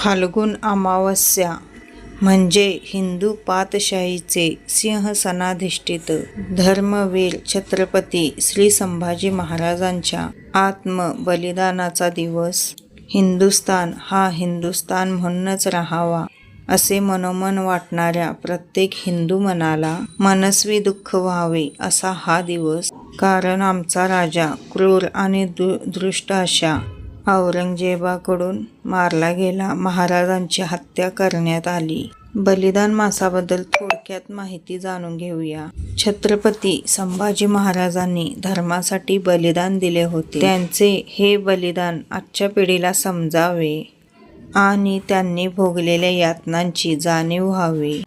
फाल्गुन अमावस्या म्हणजे हिंदू पातशाहीचे सिंहसनाधिष्ठित धर्मवीर छत्रपती श्री संभाजी महाराजांच्या आत्मबलिदानाचा दिवस. हिंदुस्तान हा हिंदुस्तान म्हणूनच राहावा असे मनोमन वाटणाऱ्या प्रत्येक हिंदू मनाला मनस्वी दुःख व्हावे असा हा दिवस. कारण आमचा राजा क्रूर आणि दु दृष्ट अशा औरंगजेबाकडून मारला गेला. महाराजांची हत्या करण्यात आली. बलिदान मासाबद्दल थोडक्यात माहिती जाणून घेऊया. छत्रपती संभाजी महाराजांनी धर्मासाठी बलिदान दिले होते. त्यांचे हे बलिदान आजच्या पिढीला समजावे आणि त्यांनी भोगलेल्या यातनांची जाणीव व्हावी.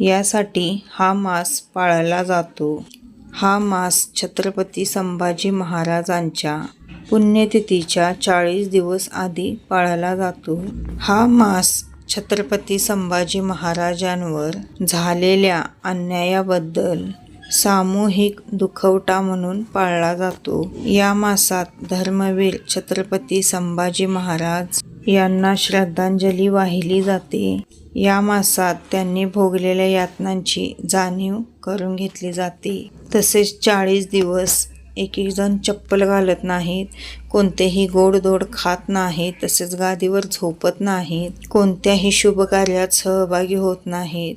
यासाठी हा मास पाळला जातो. हा मास छत्रपती संभाजी महाराजांच्या पुण्यतिथीच्या चाळीस दिवस आधी पाळला जातो. हा मास छत्रपती संभाजी महाराजांवर झालेल्या अन्यायाबद्दल सामूहिक दुखवटा म्हणून पाळला जातो. या मासात धर्मवीर छत्रपती संभाजी महाराज यांना श्रद्धांजली वाहिली जाते. या मासात त्यांनी भोगलेल्या यातनांची जाणीव करून घेतली जाते. तसेच चाळीस दिवस एक एक जण चप्पल घालत नाहीत कोणतेही गोडधोड खात नाहीत तसेच गादीवर झोपत नाहीत कोणत्याही शुभ कार्यात सहभागी होत नाहीत.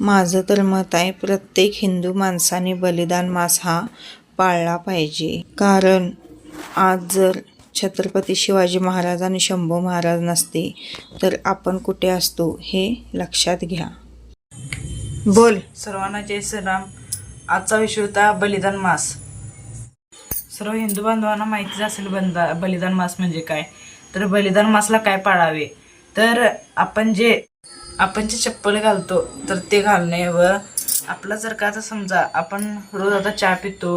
माझं तर मत आहे प्रत्येक हिंदू माणसाने बलिदान मास हा पाळला पाहिजे. कारण आज जर छत्रपती शिवाजी महाराज आणि शंभू महाराज नसते तर आपण कुठे असतो हे लक्षात घ्या. बोल. सर्वांना जय श्रीराम. आजचा विषय होता बलिदान मास. सर्व हिंदू बांधवांना माहितीच असेल बंदा बलिदान मास म्हणजे काय. तर बलिदान मासला काय पाळावे? तर आपण जे आपण जे चप्पल घालतो तर ते घालणे व आपला जर का आता समजा आपण रोज आता चहा पितो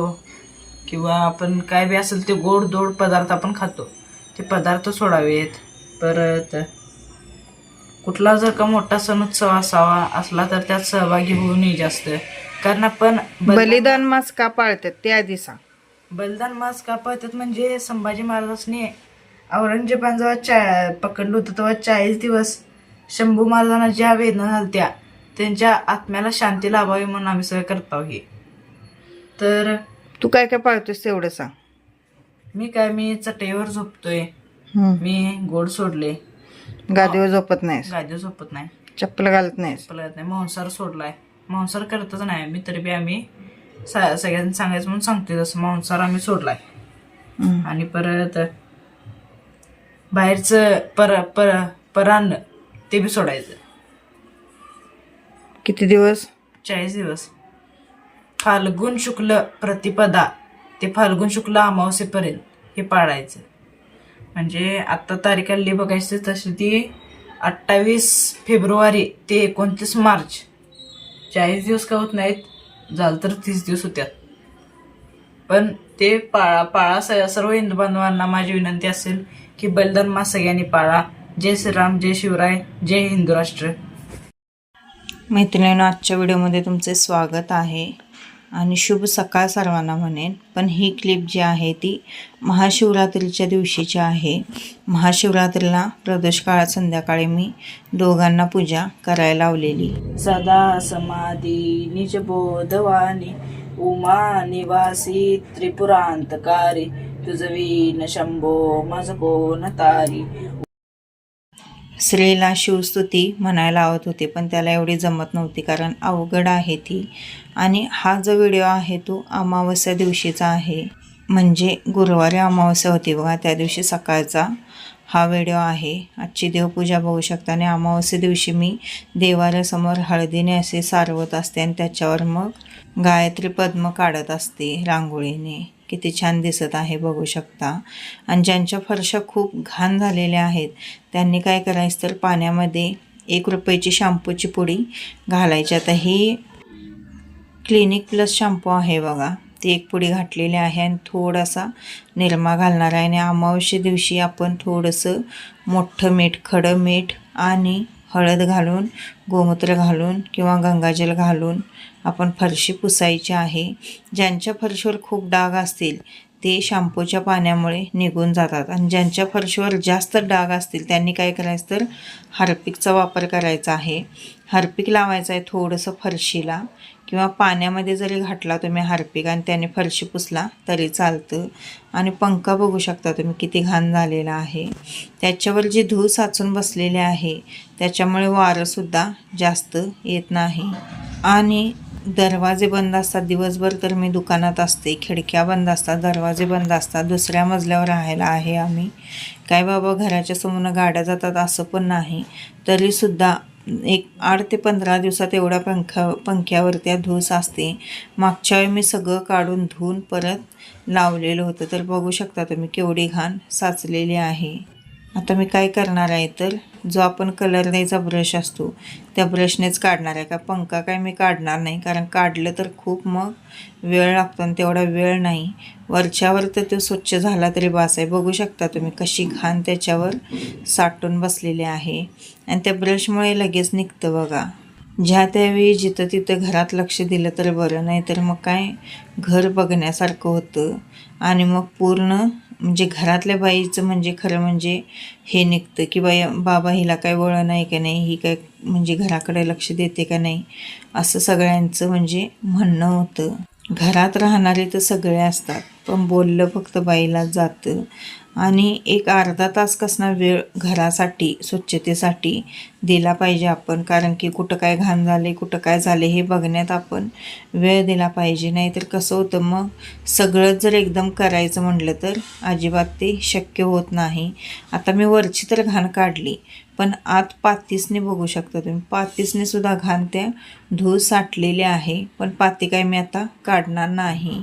किंवा आपण काय बी असेल ते गोड दोड पदार्थ आपण खातो ते पदार्थ सोडावेत. परत कुठला जर का मोठा सण उत्सव असावा असला तर त्यात सहभागी होऊ नये जास्त. कारण आपण बलिदान मास का पाळतात ते आधी सांग. बलिदान मास का पळतात म्हणजे संभाजी महाराजांनी औरंगजेबान जेव्हा चा पकडलं होतं. तेव्हा चाळीस दिवस शंभू महाराजांना ज्या वेदना झालत्या त्यांच्या आत्म्याला शांती लाभावी म्हणून आम्ही सगळं करतो हे. तर तू काय काय पाळतोस तेवढं सांग. मी काय मी चटईवर झोपतोय. मी गोड सोडले. गादीवर झोपत नाहीस? गादी झोपत नाही. चप्पल घालत नाहीस? पळत नाही. मांसाहार सोडलाय. मांसाहार करतच नाही. मी तरी बी आम्ही सा- सगळ्यांना सांगायचं म्हणून सांगते तसं मांसाहार आम्ही सोडलाय. आणि परत बाहेरचं पर पर परान्न ते बी सोडायचं. किती दिवस? चाळीस दिवस. फाल्गुन शुक्ल प्रतिपदा ते फाल्गुन शुक्ल अमावस्येपर्यंत हे पाळायचं. म्हणजे आत्ता तारीख आली बघायची तशी ती अठ्ठावीस फेब्रुवारी ते एकोणतीस मार्च. चाळीस दिवस का होत नाहीत? झालं तर तीस दिवस होत्यात. पण ते पाळा पाळा स- सर्व हिंदू बांधवांना माझी विनंती असेल की बलिदान मास सगळ्यांनी पाळा. जय श्रीराम जय शिवराय जय हिंदू राष्ट्र. मैत्रिणींना आजच्या व्हिडिओमध्ये तुमचे स्वागत आहे. आणि शुभ सकाळ सर्वांना म्हणेन. पण ही क्लिप जी आहे ती महाशिवरात्रीच्या दिवशीची आहे. महाशिवरात्रीला प्रदोष काळात संध्याकाळी मी दोघांना पूजा करायला लावलेली. सदा समाधी निज बोधवानी उमा निवासी त्रिपुरांतकारी. तुझवी न शंभो मज कोण तारी. स्त्रीला शिवस्तुती म्हणायला आवत होते पण त्याला एवढी जमत नव्हती कारण अवघड आहे ती. आणि हा जो व्हिडिओ आहे तो अमावस्या दिवशीचा आहे. म्हणजे गुरुवारी अमावस्या होती बघा त्या दिवशी सकाळचा हा व्हिडिओ आहे. आजची देवपूजा बघू शकता आणि अमावस्या दिवशी मी देवाऱ्यासमोर हळदीने असे सारवत असते आणि त्याच्यावर मग गायत्री पद्म काढत असते रांगोळीने. किती छान दिसत आहे बघू शकता. आणि ज्यांच्या फरशा खूप घाण झालेल्या आहेत त्यांनी काय करायचं तर पाण्यामध्ये एक रुपयाची शॅम्पूची पुडी घालायची. आता ही क्लिनिक प्लस शॅम्पू आहे बघा. ती एक पुडी घातलेली आहे आणि थोडासा निरमा घालणार आहे. आणि अमावस्ये दिवशी आपण थोडंसं मोठं मीठ खडं मीठ आणि हळद घालून गोमूत्र घालून किंवा गंगाजल घालून आपण फरशी पुसायची आहे. ज्यांच्या फरशीवर खूप डाग असतील ते शॅम्पूच्या पाण्यामुळे निघून जातात. आणि ज्यांच्या फरशीवर जास्त डाग असतील त्यांनी काय करायचं तर हार्पिकचा वापर करायचा आहे. हार्पिक लावायचं आहे थोडंसं फरशीला. किंवा पाण्यामध्ये जरी घातला तुम्ही हार्पिक आणि त्याने फरशी पुसला तरी चालतं. आणि पंखा बघू शकता तुम्ही किती घाण झालेला आहे. त्याच्यावर जी धूळ साचून बसलेली आहे त्याच्यामुळे वारंसुद्धा जास्त येत नाही. आणि दरवाजे बंद असतात. दिवसभर तर मी दुकानात असते. खिडक्या बंद असतात. दरवाजे बंद असतात. दुसऱ्या मजल्यावर राहायला आहे आम्ही. काय बाबा घराच्या समोर गाड्या जातात असं पण नाही. तरीसुद्धा एक आठ ते पंधरा दिवसात एवढ्या पंख्या पंख्यावर त्या धूस असते. मागच्या वेळी मी सगळं काढून धुवून परत लावलेलं होतं. तर बघू शकता तुम्ही केवढी घाण साचलेली आहे. आता मी काय करणार आहे तर जो आपण कलर द्यायचा ब्रश असतो त्या ब्रशनेच काढणार आहे. का पंखा काय मी काढणार नाही कारण काढलं तर खूप मग वेळ लागतो आणि तेवढा वेळ नाही. वरच्यावर तर तो स्वच्छ झाला तरी बास आहे. बघू शकता तुम्ही कशी घाण त्याच्यावर साठून बसलेली आहे. आणि त्या ब्रशमुळे लगेच निघतं बघा. ज्या त्यावेळी जिथं तिथं घरात लक्ष दिलं तर बरं नाही तर मग काय? घर बघण्यासारखं होतं. आणि मग पूर्ण म्हणजे घरातल्या बाईचं म्हणजे खरं म्हणजे हे निघतं की बाई बाबा हिला काय वळण आहे का नाही? ही काय म्हणजे घराकडे लक्ष देते का नाही? असं सगळ्यांचं म्हणजे म्हणणं होतं. घरात राहणारे तर सगळे असतात पण बोललं फक्त बाईला जातं. आणि एक अर्धा तास कसना वेळ घरासाठी स्वच्छतेसाठी दिला पाहिजे आपण. कारण की कुठं काय घाण झाले कुठं काय झाले हे बघण्यात आपण वेळ दिला पाहिजे. नाहीतर कसं होतं मग? सगळंच जर एकदम करायचं म्हटलं तर अजिबात ते शक्य होत नाही. आता मी वरची तर घाण काढली पण आत पातीसने बघू शकता तुम्ही. पातीसने सुद्धा घाण त्या धूळ साठलेली आहे पण पाती काय मी आता काढणार नाही.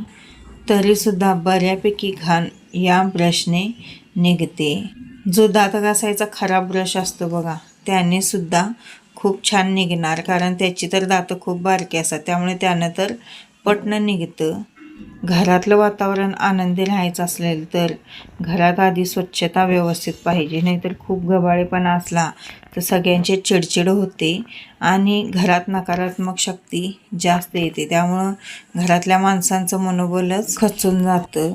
तरीसुद्धा बऱ्यापैकी घाण या ब्रशने निघते. जो दात घासायचा खराब ब्रश असतो बघा. त्याने सुद्धा खूप छान निघणार कारण त्याची तर दातं खूप बारकी असतात. त्यामुळे त्यानं तर पटणं निघतं. घरातलं वातावरण आनंदी राहायचं असेल तर घरात आधी स्वच्छता व्यवस्थित पाहिजे नाहीतर खूप गबाळेपणा असला तर सगळ्यांचे चिडचिड होते आणि घरात नकारात्मक शक्ती जास्त येते. त्यामुळं घरातल्या माणसांचं मनोबलच खचून जातं.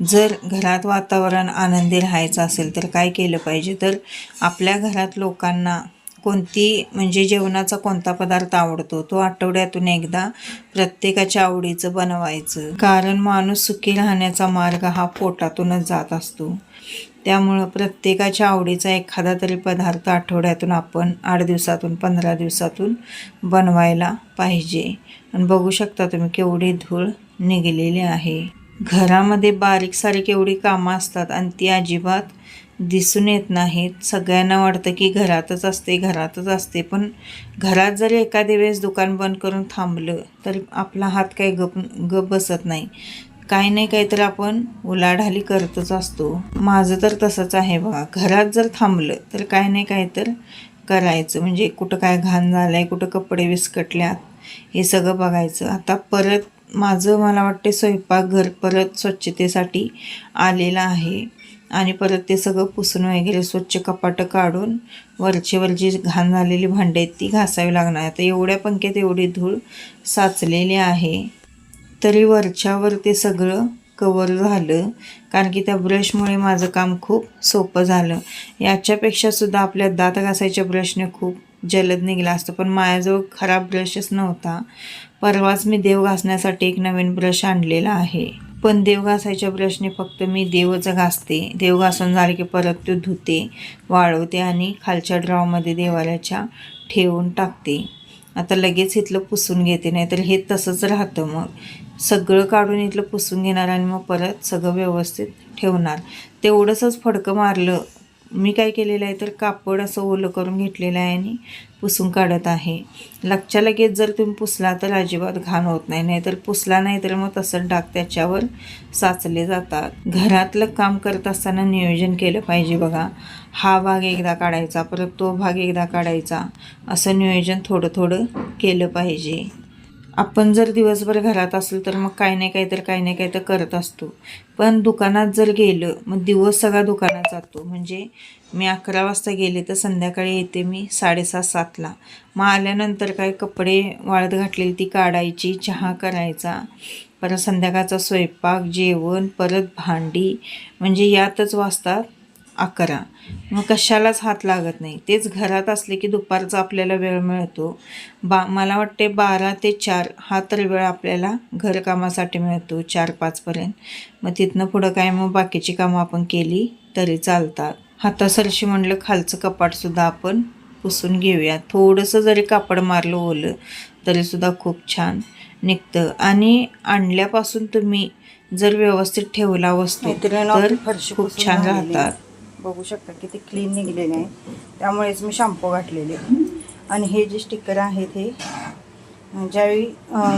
जर घरात वातावरण आनंदी राहायचं असेल तर काय केलं पाहिजे? तर आपल्या घरात लोकांना कोणती म्हणजे जेवणाचा कोणता पदार्थ आवडतो? तो आठवड्यातून एकदा प्रत्येकाच्या आवडीचं बनवायचं. कारण माणूस सुखी राहण्याचा मार्ग हा पोटातूनच जात असतो. त्यामुळं प्रत्येकाच्या आवडीचा एखादा तरी पदार्थ आठवड्यातून आपण आठ दिवसातून पंधरा दिवसातून बनवायला पाहिजे. आणि बघू शकता तुम्ही केवढी धूळ निघलेली आहे. घरामध्ये बारीक सारीक एवढी कामं असतात आणि ती अजिबात दिसून येत नाहीत. सगळ्यांना वाटतं की घरातच असते घरातच असते. पण घरात जरी एखाद्या वेळेस दुकान बंद करून थांबलं तर आपला हात काही गप गप बसत नाही. काही नाही काहीतरी आपण उलाढाली करतच असतो. माझं तर तसंच आहे बघा. घरात जर थांबलं तर काही नाही काही तर करायचं. म्हणजे कुठं काय घाण झालं आहे कुठं कपडे विस्कटल्यात हे सगळं बघायचं. आता परत माझं मला वाटते स्वयंपाकघर परत स्वच्छतेसाठी आलेलं आहे. आणि परत ते सगळं पुसून वगैरे स्वच्छ कपाटं काढून वरचे वरची घाण झालेली भांडी आहेत ती घासावी लागणार. आता एवढ्या पंख्यात एवढी धूळ साचलेली आहे. तरी वरच्यावर ते सगळं कवर झालं. कारण की त्या ब्रशमुळे माझं काम खूप सोपं झालं. याच्यापेक्षा सुद्धा आपल्या दात घासायच्या ब्रशने खूप जलद निघला असतं. पण माझ्याजवळ खराब ब्रशच नव्हता. परवाच मी देव घासण्यासाठी एक नवीन ब्रश आणलेला आहे. पण देव घासायच्या ब्रशने फक्त मी देवच घासते. देव घासून झाले की परत तो धुते वाळवते आणि खालच्या ड्रॉमध्ये देवाल्याच्या ठेवून टाकते. आता लगेच इथलं पुसून घेते नाहीतर हे तसंच राहतं मग. सगळं काढून इथलं पुसून घेणार आणि मग परत सगळं व्यवस्थित ठेवणार. तेवढंसंच फडकं मारलं मी काय केलेलं आहे तर कापड असं ओलं करून घेतलेलं आहे आणि पुसून काढत आहे. लगच्या लगेच जर तुम्ही पुसला तर अजिबात घाण होत नाही नाहीतर पुसला नाही तर मग तसं डाग त्याच्यावर साचले जातात. घरातलं काम करत असताना नियोजन केलं पाहिजे बघा. हा भाग एकदा काढायचा परत तो भाग एकदा काढायचा. असं नियोजन थोडं थोडं केलं पाहिजे. आपण जर दिवसभर घरात असलो तर मग काही नाही काही तर काही नाही काही तर करत असतो. पण दुकानात जर गेलं मग दिवस सगळा दुकानात जातो. म्हणजे मी अकरा वाजता गेले तर संध्याकाळी येते मी साडेसात सातला. मग आल्यानंतर काय कपडे वाळत घातलेली ती काढायची चहा करायचा परत संध्याकाळचा स्वयंपाक जेवण परत भांडी. म्हणजे यातच वाजतात अकरा. मग कशालाच हात लागत नाही. तेच घरात असले की दुपारचा आपल्याला वेळ मिळतो. बा मला वाटते बारा ते चार हा तर वेळ आपल्याला घरकामासाठी मिळतो चार पाचपर्यंत मग तिथनं पुढं काय? मग बाकीची कामं आपण केली तरी चालतात. हातासरशी म्हणलं खालचं कपाटसुद्धा आपण पुसून घेऊया. थोडंसं जरी कापड मारलं ओलं तरीसुद्धा खूप छान निघतं. आणि आणल्यापासून तुम्ही जर व्यवस्थित ठेवला वस्तू तर खूप छान. राहतात. बघू शकता किती क्लीन निघलेले आहे. त्यामुळेच मी शॅम्पू घातलेले. आणि हे जे स्टिकर आहेत हे ज्यावेळी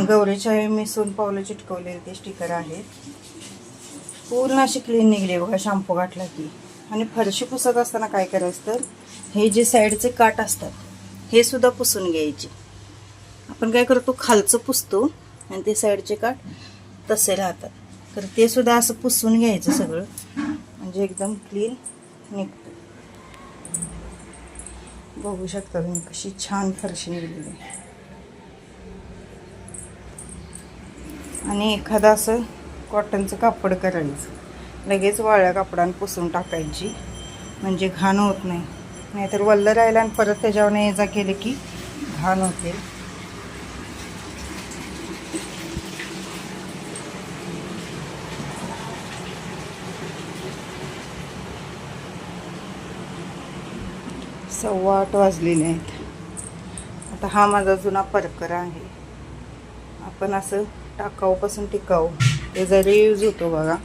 गौरीच्या वेळी मी सोन पावलं चिटकवलेले ते स्टिकर आहेत. पूर्ण अशी क्लीन निघले बघा शॅम्पू घातला की. आणि फरशी पुसत असताना काय करायचं तर हे जे साईडचे काट असतात हे सुद्धा पुसून घ्यायचे. आपण काय करतो खालचं पुसतो आणि ते साईडचे काट तसे राहतात. तर ते सुद्धा असं पुसून घ्यायचं सगळं. म्हणजे एकदम क्लीन निघतो. बघू शकता तुम्ही कशी छान फरशी निघलेली. आहे. आणि एखादं असं कॉटनचं कापड करायचं. लगेच वाळ्या कापडानं पुसून टाकायची. म्हणजे घाण होत नाही. नाहीतर वल्ल राहिला आणि परत त्याच्यावर ये जा केले की घाण होते. सव्वा आठ वाजलेले आहेत आता हा माझा जुना परकर आहे. आपण असं टाकाऊपासून टिकाऊ. ते जरी यूज होतो बघा.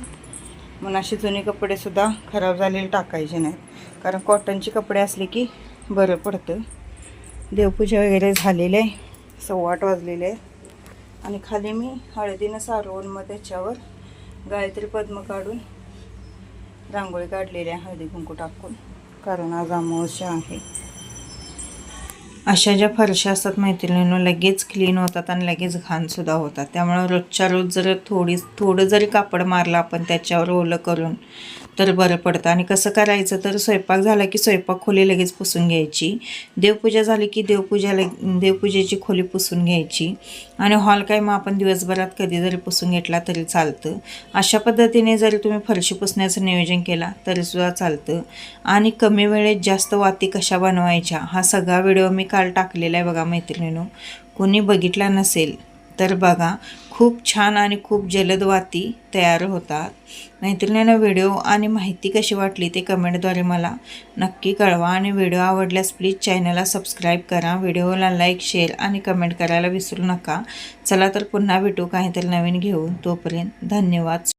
मग असे जुने कपडेसुद्धा खराब झालेले टाकायचे नाहीत. कारण कॉटनचे कपडे असले की बरं पडतं. देवपूजा वगैरे झालेली आहे. सव्वा आठ वाजलेले आहे. आणि खाली मी हळदीनं सारवून मग त्याच्यावर गायत्री पद्म काढून रांगोळी काढलेली आहे. हळदी कुंकू टाकून. कारण आज अमावस्या आहे. अशा ज्या फरशा असतात मैत्रिणींनो लगेच क्लीन होतात आणि लगेच घाणसुद्धा होतात. त्यामुळे रोजच्या रोज जर थोडी थोडं जरी कापड मारलं आपण त्याच्यावर ओलं करून तर बरं पडतं. आणि कसं करायचं तर स्वयंपाक झाला की स्वयंपाक खोली लगेच पुसून घ्यायची. देवपूजा झाली की देवपूजा लग देवपूजेची खोली पुसून घ्यायची. आणि हॉल काय मग आपण दिवसभरात कधी जरी पुसून घेतला तरी चालतं. अशा पद्धतीने जरी तुम्ही फरशी पुसण्याचं नियोजन केला तरीसुद्धा चालतं. आणि कमी वेळेत जास्त वाती कशा बनवायच्या हा सगळा व्हिडिओ मी काल टाकलेला आहे बघा मैत्रिणीनो. कोणी बघितला नसेल तर बघा. खूप छान आणि खूप जलद वाती तयार होतात. मैत्रिणींना व्हिडिओ आणि माहिती कशी वाटली ते कमेंटद्वारे मला नक्की कळवा आणि व्हिडिओ आवडल्यास प्लीज चॅनलला सबस्क्राईब करा. व्हिडिओला लाईक शेअर आणि कमेंट करायला विसरू नका. चला तर पुन्हा भेटू काहीतरी नवीन घेऊन. तोपर्यंत धन्यवाद.